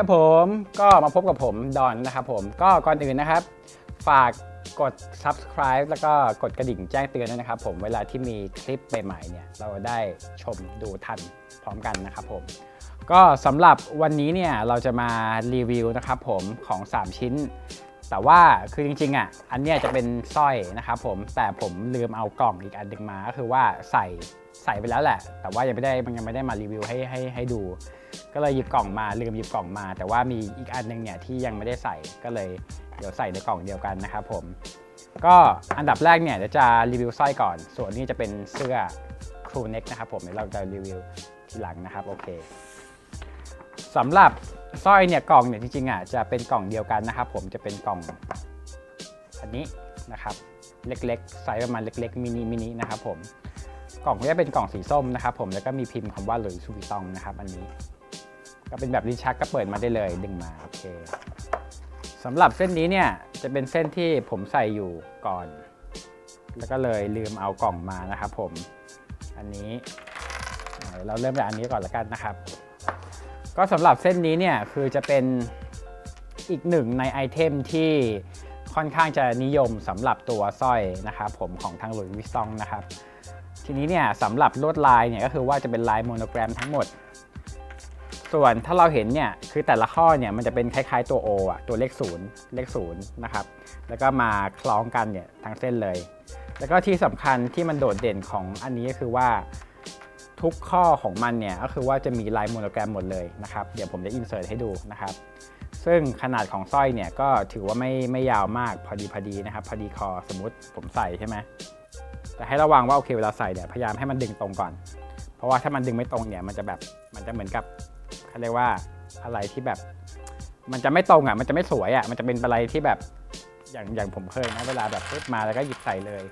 ครับผมก็มาพบกับผมดอนนะครับผมก็ก่อนอื่นนะครับ ฝากกด subscribe แล้วก็กดกระดิ่งแจ้งเตือนด้วยนะครับผมเวลาที่มีคลิปใหม่ๆเนี่ยเราได้ชมดูทันพร้อมกันนะครับผมก็สำหรับวันนี้เนี่ยเราจะมารีวิวนะครับผมของ 3 ชิ้น แต่ว่าคือจริงๆอะอันเนี้ยจะเป็นสร้อยนะครับผมแต่ผมลืมเอากล่องอีกอันหนึ่งมาก็คือว่าใส่ใส่ไปแล้วแหละ แต่ว่ายังไม่ได้มันยังไม่ได้มารีวิวให้ให้ให้ดู ก็เลยหยิบกล่องมาลืมหยิบกล่องมา แต่ว่ามีอีกอันหนึงเนี่ยที่ยังไม่ได้ใส่ก็เลยเดี๋ยวใส่ในกล่องเดียวกันนะครับผมก็อันดับแรกเนี่ยเดี๋ยวจะรีวิวสร้อยก่อน ส่วนนี้จะเป็นเสื้อครูเน็กนะครับผมเดี๋ยวเราจะรีวิวทีหลังนะครับโอเคสำหรับ สร้อยเนี่ยกล่องเนี่ยจริงๆอะจะเป็นกล่องเดียวกันนะครับ ผมจะเป็นกล่องอันนี้นะครับ เล็กๆไซส์ประมาณเล็ก ๆมินิมินินะครับผมกล่องก็จะเป็นกล่องสีส้มนะครับ ผมแล้วก็มีพิมพ์คำว่าหลุยส์วิตองนะครับ อันนี้ ก็เป็นแบบลิ้นชักก็เปิดมาได้เลยดึงมาโอเคสำหรับเส้นนี้เนี่ยจะเป็นเส้นที่ผมใส่อยู่ก่อน แล้วก็เลยลืมเอากล่องมานะครับ ผมอันนี้เราเริ่มจากอันนี้ก่อนละกันนะครับ ก็สำหรับเส้นนี้เนี่ยคือจะเป็นอีกหนึ่งในไอเทมที่ค่อนข้างจะนิยมสำหรับตัวสร้อยนะครับผมของทางหลุยส์วิสตองนะครับ ทีนี้เนี่ยสำหรับลวดลายเนี่ยก็คือว่าจะเป็นลายโมโนแกรมทั้งหมด ส่วนถ้าเราเห็นเนี่ยคือแต่ละข้อเนี่ยมันจะเป็นคล้ายๆตัว O อะตัวเลข0เลข0นะครับแล้วก็มาคล้องกันเนี่ยทั้งเส้นเลย แล้วก็ที่สำคัญที่มันโดดเด่นของอันนี้ก็คือว่า ทุกข้อของมันเนี่ยก็คือว่าจะมีลายโมโนแกรมหมดเลยนะครับ เดี๋ยวผมจะอินเสิร์ตให้ดูนะครับ ซึ่งขนาดของสร้อยเนี่ยก็ถือว่าไม่ไม่ยาวมากพอดีพอดีนะครับ พอดีคอสมมุติผมใส่ใช่ไหมแต่ให้ระวังว่าโอเคเวลาใส่เนี่ยพยายามให้มันดึงตรงก่อน เพราะว่าถ้ามันดึงไม่ตรงเนี่ยมันจะแบบมันจะเหมือนกับเขาเรียกว่าอะไรที่แบบ มันจะไม่ตรงอะมันจะไม่สวยอะมันจะเป็นอะไรที่แบบอย่างอย่างผมเคยนะเวลาแบบปึ๊บมาแล้วก็หยิบใส่เลย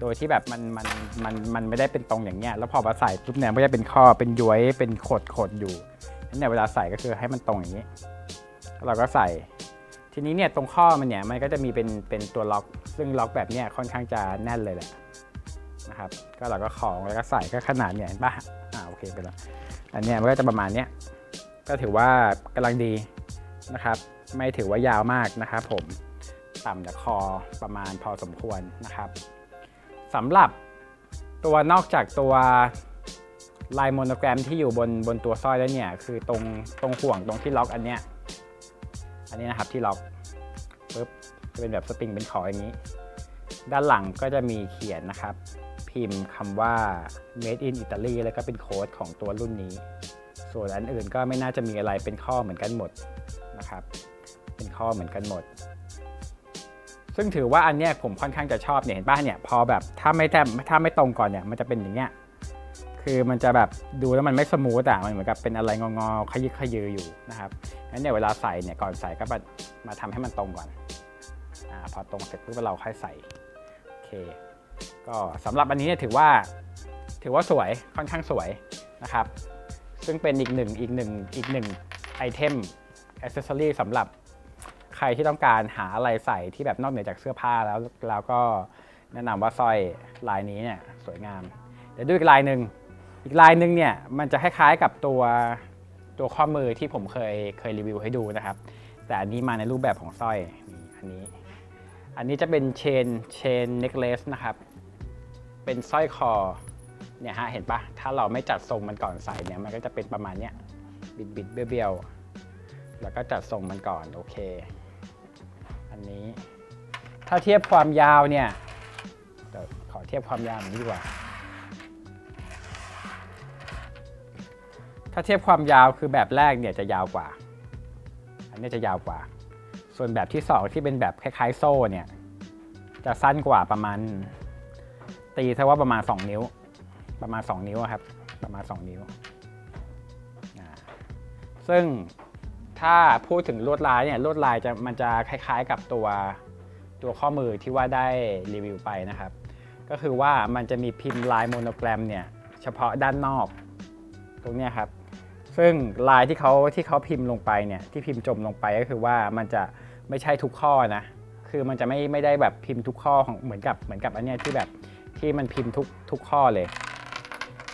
โดยที่แบบมันมันมันมันไม่ได้เป็นตรงอย่างเงี้ย แล้วพอมาใส่ปุ๊บเนี่ยมันก็จะเป็นข้อเป็นย้วยเป็นขดขดอยู่นั่นเนี่ยเวลาใส่ก็คือให้มันตรงอย่างนี้แล้วเราก็ใส่ ทีนี้เนี่ยตรงข้อมันเนี่ยมันก็จะมีเป็นเป็นตัวล็อก ซึ่งล็อกแบบเนี้ยค่อนข้างจะแน่นเลยแหละนะครับ ก็เราก็ของแล้วก็ใส่ก็ขนาดเนี่ยเห็นปะอ่าโอเคไปแล้วอันเนี้ยมันก็จะประมาณเนี้ยก็ถือว่ากำลังดีนะครับ ไม่ถือว่ายาวมากนะครับ ผมต่ำจากคอประมาณพอสมควรนะครับ สำหรับตัวนอกจากตัวลายโมโนแกรมที่อยู่บนบนตัวสร้อยแล้วเนี่ย คือตรงตรงห่วงตรงที่ล็อกอันเนี้ยอันนี้นะครับที่ล็อกปุ๊บจะเป็นแบบสปริงเป็นขออย่างนี้ ด้านหลังก็จะมีเขียนนะครับ พิมพ์คำว่า made in Italy แล้วก็เป็นโค้ดของตัวรุ่นนี้ ส่วนอันอื่นก็ไม่น่าจะมีอะไรเป็นข้อเหมือนกันหมดนะครับ เป็นข้อเหมือนกันหมด ซึ่งถือว่าอันเนี้ยผมค่อนข้างจะชอบเนี่ยเห็นป่ะเนี่ยพอแบบถ้าไม่แทบถ้าไม่ตรงก่อนเนี่ยมันจะเป็นอย่างเงี้ยคือมันจะแบบดูแล้วมันไม่สมูทอะมันเหมือนกับเป็นอะไรงอๆขยึกขยืออยู่นะครับงั้นเนี่ยเวลาใส่เนี่ยก่อนใส่ก็มามาทำให้มันตรงก่อนอ่าพอตรงเสร็จปุ๊บเราค่อยใส่โอเค ก็สำหรับอันนี้เนี่ยถือว่าถือว่าสวยค่อนข้างสวยนะครับ ซึ่งเป็นอีกหนึ่งอีกหนึ่งอีกหนึ่งไอเทมอ c เซสซอรีสำหรับ ใครที่ต้องการหาอะไรใส่ที่แบบนอกเหนือจากเสื้อผ้าแล้วแล้วก็แนะนำว่าสร้อยลายนี้เนี่ยสวยงาม เดี๋ยวดูอีกลายหนึ่งอีกลายหนึ่งเนี่ยมันจะคล้ายๆกับตัวตัวข้อมือที่ผมเคยเคยรีวิวให้ดูนะครับ แต่อันนี้มาในรูปแบบของสร้อยนี่อันนี้ อันนี้จะเป็นเชนเชนเน็กเลสนะครับ เป็นสร้อยคอเนี่ยฮะเห็นปะถ้าเราไม่จัดทรงมันก่อนใส่เนี่ยมันก็จะเป็นประมาณเนี้ยบิดบิดๆเบี้ยวๆแล้วก็จัดทรงมันก่อนโอเค นนี้ ถ้าเทียบความยาวเนี่ยขอเทียบความยาวมันดีกว่า ถ้าเทียบความยาวคือแบบแรกเนี่ยจะยาวกว่า อันนี้จะยาวกว่า ส่วนแบบที่ 2 ที่เป็นแบบคล้ายๆโซ่เนี่ยจะสั้นกว่าประมาณ ตีซะว่าประมาณ 2 นิ้ว ประมาณ 2 นิ้วครับ ประมาณ 2 นิ้ว ซึ่ง ถ้าพูดถึงลวดลายเนี่ยลวดลายจะมันจะคล้ายๆกับตัวตัวข้อมือที่ว่าได้รีวิวไปนะครับ ก็คือว่ามันจะมีพิมพ์ลายโมโนแกรมเนี่ยเฉพาะด้านนอก ตรงนี้ครับ ซึ่งลายที่เขาที่เขาพิมพ์ลงไปเนี่ยที่พิมพ์จมลงไปก็คือว่ามันจะไม่ใช่ทุกข้อนะ คือมันจะไม่ไม่ได้แบบพิมพ์ทุกข้อของเหมือนกับเหมือนกับอันเนี้ยที่แบบที่มันพิมพ์ทุกทุกข้อเลย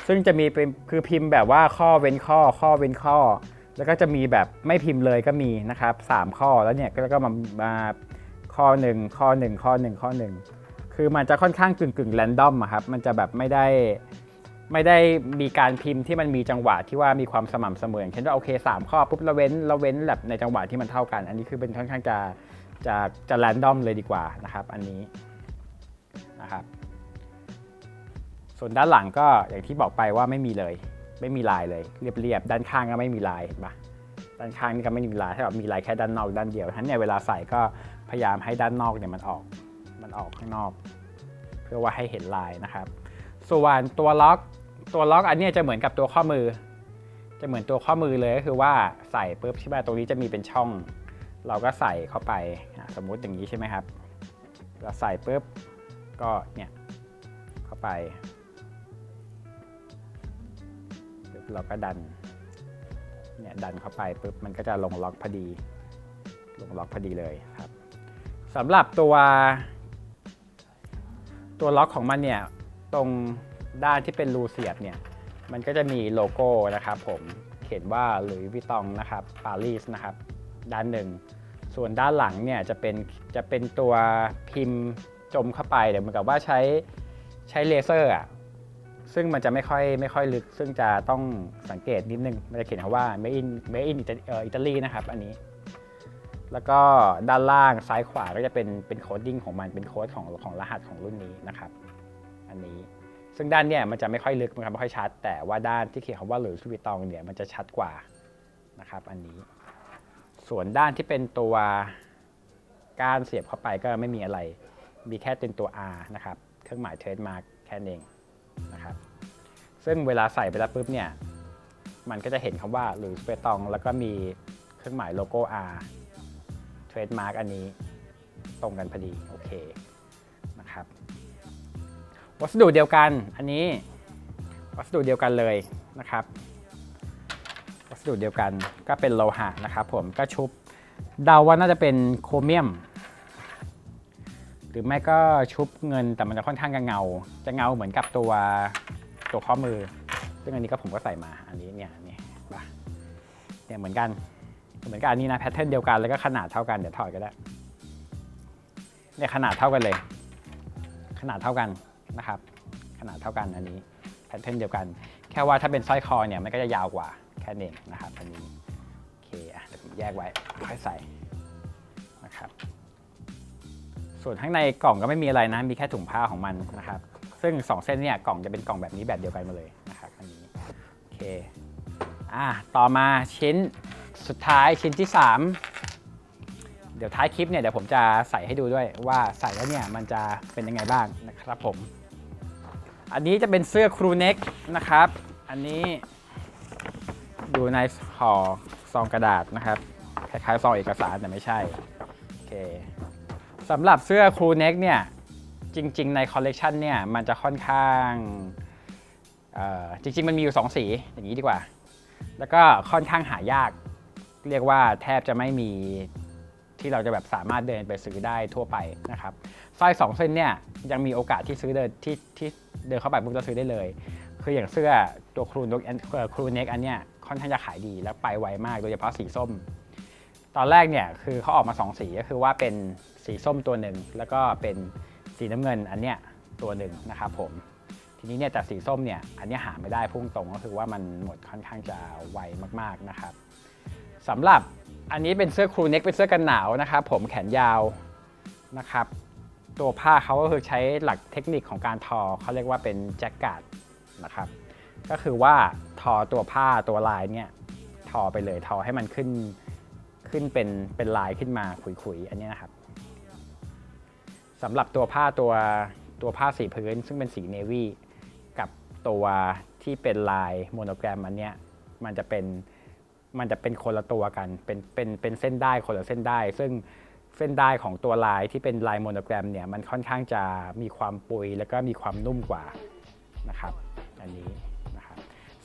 ซึ่งจะมีเป็นคือพิมพ์แบบว่าข้อเว้นข้อข้อเว้นข้อ แล้วก็จะมีแบบไม่พิมพ์เลยก็มีนะครับสามข้อแล้วเนี่ยก็แล้วก็มามาข้อหนึ่งข้อหนึ่งข้อหนึ่งข้อหนึ่งคือมันจะค่อนข้างกึ่งกึ่งแรนดอมอะครับมันจะแบบไม่ได้ไม่ได้มีการพิมพ์ที่มันมีจังหวะที่ว่ามีความสม่ำเสมออย่างเช่นว่าโอเคสามข้อปุ๊บเราเว้นเราเว้นแบบในจังหวะที่มันเท่ากัน อันนี้คือเป็นค่อนข้างจะจะจะแรนดอมเลยดีกว่านะครับ อันนี้นะครับส่วนด้านหลังก็อย่างที่บอกไปว่าไม่มีเลย ไม่มีลายเลยเรียบๆด้านข้างก็ไม่มีลายเห็นปะด้านข้างนี่ก็ไม่มีลายถ้าแบบมีลายแค่ด้านนอกด้านเดียวฉะนั้นเนี่ยเวลาใส่ก็พยายามให้ด้านนอกเนี่ยมันออกมันออกข้างนอก เพื่อว่าให้เห็นลายนะครับ ส่วนตัวล็อกตัวล็อกอันนี้จะเหมือนกับตัวข้อมือ จะเหมือนตัวข้อมือเลยก็คือว่าใส่ปุ๊บใช่ไหมตรงนี้จะมีเป็นช่อง เราก็ใส่เข้าไปอะสมมุติอย่างนี้ใช่ไหมครับเราใส่ปุ๊บก็เนี่ยเข้าไป เราก็ดันเนี่ยดันเข้าไปปุ๊บมันก็จะลงล็อกพอดี ลงล็อกพอดีเลยครับสำหรับตัว ตัวล็อกของมันเนี่ยตรงด้านที่เป็นรูเสียบเนี่ยมันก็จะมีโลโก้นะครับผมเขียนว่าหรือวิตองนะครับปารีสนะครับ ด้านหนึ่ง ส่วนด้านหลังเนี่ยจะเป็นจะเป็นตัวพิมพ์จมเข้าไปเดี๋ยวเหมือนกับว่าใช้ใช้เลเซอร์อะ ซึ่งมันจะไม่ค่อยไม่ค่อยลึก ซึ่งจะต้องสังเกตนิดนึง มันจะเขียนคำว่า made in made in อิตาลีนะครับ อันนี้ แล้วก็ด้านล่างซ้ายขวาก็จะเป็นเป็นโคดดิ้งของมันเป็นโค้ดของของรหัสของรุ่นนี้นะครับ อันนี้ซึ่งด้านเนี่ยมันจะไม่ค่อยลึกนะครับไม่ค่อยชัด แต่ว่าด้านที่เขียนคำว่าหรือสวิตองเนี่ยมันจะชัดกว่านะครับ อันนี้ ส่วนด้านที่เป็นตัวก้านเสียบเข้าไปก็ไม่มีอะไร มีแค่เป็นตัว R นะครับ เครื่องหมายเทรดมาร์กแค่นั้นเอง นะครับซึ่งเวลาใส่ไปแล้วปุ๊บเนี่ยมันก็จะเห็นคำว่าหรือสเปตองแล้วก็มีเครื่องหมายโลโก้ R เทรดมาร์กอันนี้ตรงกันพอดีโอเคนะครับวัสดุเดียวกันอันนี้วัสดุเดียวกันเลยนะครับ วัสดุเดียวกันก็เป็นโลหะนะครับ ผมก็ชุบเดาว่าน่าจะเป็นโครเมียม รือไม่ก็ชุบเงินแต่มันจะค่อนข้างจะเงา จะเงาเหมือนกับตัวตัวข้อมือ ซึ่งอันนี้ก็ผมก็ใส่มาอันนี้เนี่ยเนี่ยป่ะเนี่ยเหมือนกันเหมือนกับอันนี้นะแพทเทิร์นเดียวกันแล้วก็ขนาดเท่ากันเดี๋ยวถอดก็ได้เนี่ยขนาดเท่ากันเลย ขนาดเท่ากันนะครับ ขนาดเท่ากันอันนี้แพทเทิร์นเดียวกัน แค่ว่าถ้าเป็นสร้อยคอเนี่ยมันก็จะยาวกว่าแค่นั้นเองนะครับอันนี้โอเคอะเดี๋ยวผมแยกไว้ค่อยใส่นะครับ ส่วนข้างในกล่องก็ไม่มีอะไรนะ มีแค่ถุงผ้าของมันนะครับ ซึ่ง 2 เส้นเนี่ยกล่องจะเป็นกล่องแบบนี้แบบเดียวกันมาเลยนะครับอันนี้โอเคอะต่อมาชิ้นสุดท้ายชิ้นที่ 3 เดี๋ยวท้ายคลิปเนี่ยเดี๋ยวผมจะใส่ให้ดูด้วยว่าใส่แล้วเนี่ยมันจะเป็นยังไงบ้างนะครับผม อันนี้จะเป็นเสื้อครูเน็กนะครับ อันนี้อยู่ในห่อซองกระดาษนะครับ คล้ายๆซองเอกสารแต่ไม่ใช่ โอเค สำหรับเสื้อครูเน็กเนี่ยจริง ๆ ในคอลเลกชันเนี่ยมันจะค่อนข้างจริง ๆ มันมีอยู่ 2 สีอย่างนี้ดีกว่า แล้วก็ค่อนข้างหายาก เรียกว่าแทบจะไม่มีที่เราจะแบบสามารถเดินไปซื้อได้ทั่วไปนะครับสร้อยสองเส้นเนี่ยยังมีโอกาสที่ซื้อเดินที่ที่เดินเข้าไปปุ๊บเราซื้อได้เลย คืออย่างเสื้อตัวครูนกครูเน็กอันเนี้ยค่อนข้างจะขายดีแล้วไปไวมากโดยเฉพาะสีส้ม ตอนแรกเนี่ยคือเขาออกมา 2 สีก็คือว่าเป็นสีส้มตัวหนึ่งแล้วก็เป็นสีน้ำเงินอันเนี้ยตัวหนึ่งนะครับผมทีนี้เนี่ยแต่สีส้มเนี่ยอันเนี้ยหาไม่ได้พุ่งตรงก็คือว่ามันหมดค่อนข้างจะไวมากๆนะครับสำหรับอันนี้เป็นเสื้อครูเน็กเป็นเสื้อกันหนาวนะครับผมแขนยาวนะครับตัวผ้าเขาก็คือใช้หลักเทคนิคของการทอเขาเรียกว่าเป็นแจ็คกาดนะครับก็คือว่าทอตัวผ้าตัวลายเนี่ยทอไปเลยทอให้มันขึ้น ขึ้นเป็นเป็นลายขึ้นมาขุยๆ อันนี้นะครับสำหรับตัวผ้าตัวตัวผ้าสีพื้นซึ่งเป็นสีเนวี่กับตัวที่เป็นลายโมโนแกรมอันเนี้ยมันจะเป็นมันจะเป็นคนละตัวกัน เป็นเป็นเป็นเส้นได้คนละเส้นได้ ซึ่งเส้นได้ของตัวลายที่เป็นลายโมโนแกรมเนี่ยมันค่อนข้างจะมีความปุยแล้วก็มีความนุ่มกว่านะครับ อันนี้นะครับ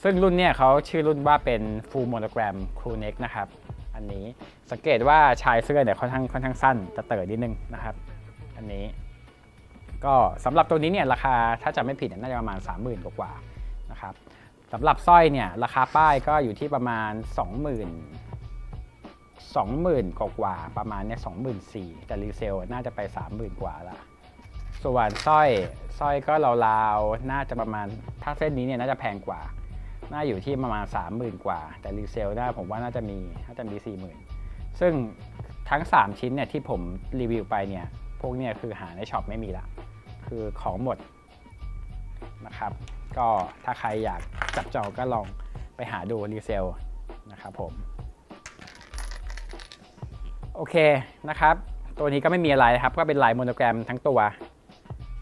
ซึ่งรุ่นเนี่ยเขาชื่อรุ่นว่าเป็น full monogram crew neck นะครับ นนี้ สังเกตว่าชายเสื้อเนี่ยค่อนข้างค่อนข้างสั้นจะเต๋อนิดนึงนะครับ อันนี้ ก็สำหรับตัวนี้เนี่ยราคาถ้าจะไม่ผิดน่าจะประมาณ 30,000 กว่าๆนะครับสำหรับสร้อยเนี่ยราคาป้ายก็อยู่ที่ประมาณ 20,000 20,000 กว่ากว่าประมาณเนี่ย24,000แต่รีเซลน่าจะไป 30,000 กว่าละส่วนสร้อยสร้อยก็ราวๆน่าจะประมาณถ้าเส้นนี้เนี่ยน่าจะแพงกว่า น่าอยู่ที่ประมาณ 30,000 กว่า แต่รีเซลน่าผมว่าน่าจะมีน่าจะมี 40,000 ซึ่งทั้ง 3 ชิ้นเนี่ยที่ผมรีวิวไปเนี่ยพวกเนี่ยคือหาในช็อปไม่มีละ คือของหมดนะครับ ก็ถ้าใครอยากจับจองก็ลองไปหาดูรีเซลนะครับผม โอเคนะครับ ตัวนี้ก็ไม่มีอะไรนะครับ ก็เป็นลายโมโนแกรมทั้งตัว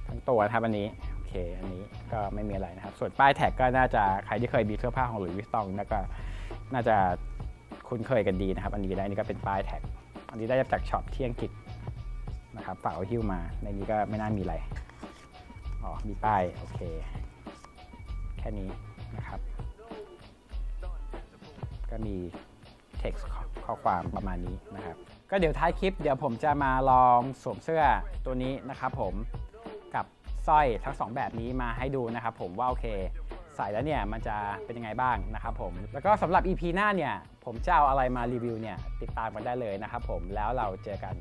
ทั้งตัวครับอันนี้ โอเคอันนี้ ก็ไม่มีอะไรนะครับ ส่วนป้ายแท็กก็น่าจะใครที่เคยมีเสื้อผ้าของหลุยส์วิสตองแล้วก็น่าจะคุ้นเคยกันดีนะครับ อันนี้ได้นนี้ก็เป็นป้ายแท็ก อันนี้ได้จากช็อปที่อังกฤษนะครับฝากเอาหิ้วมาในนี้ก็ไม่น่ามีอะไรอ๋อมีป้ายโอเคแค่นี้นะครับ ก็มี text ข้อข้อความประมาณนี้นะครับ ก็เดี๋ยวท้ายคลิปเดี๋ยวผมจะมาลองสวมเสื้อตัวนี้นะครับผม สร้อยทั้งสองแบบนี้มาให้ดูนะครับผมว่าโอเค ใส่แล้วเนี่ยมันจะเป็นยังไงบ้างนะครับผมแล้วก็สำหรับ EP หน้าเนี่ยผมจะเอาอะไรมารีวิวเนี่ยติดตามกันได้เลยนะครับผมแล้วเราเจอกัน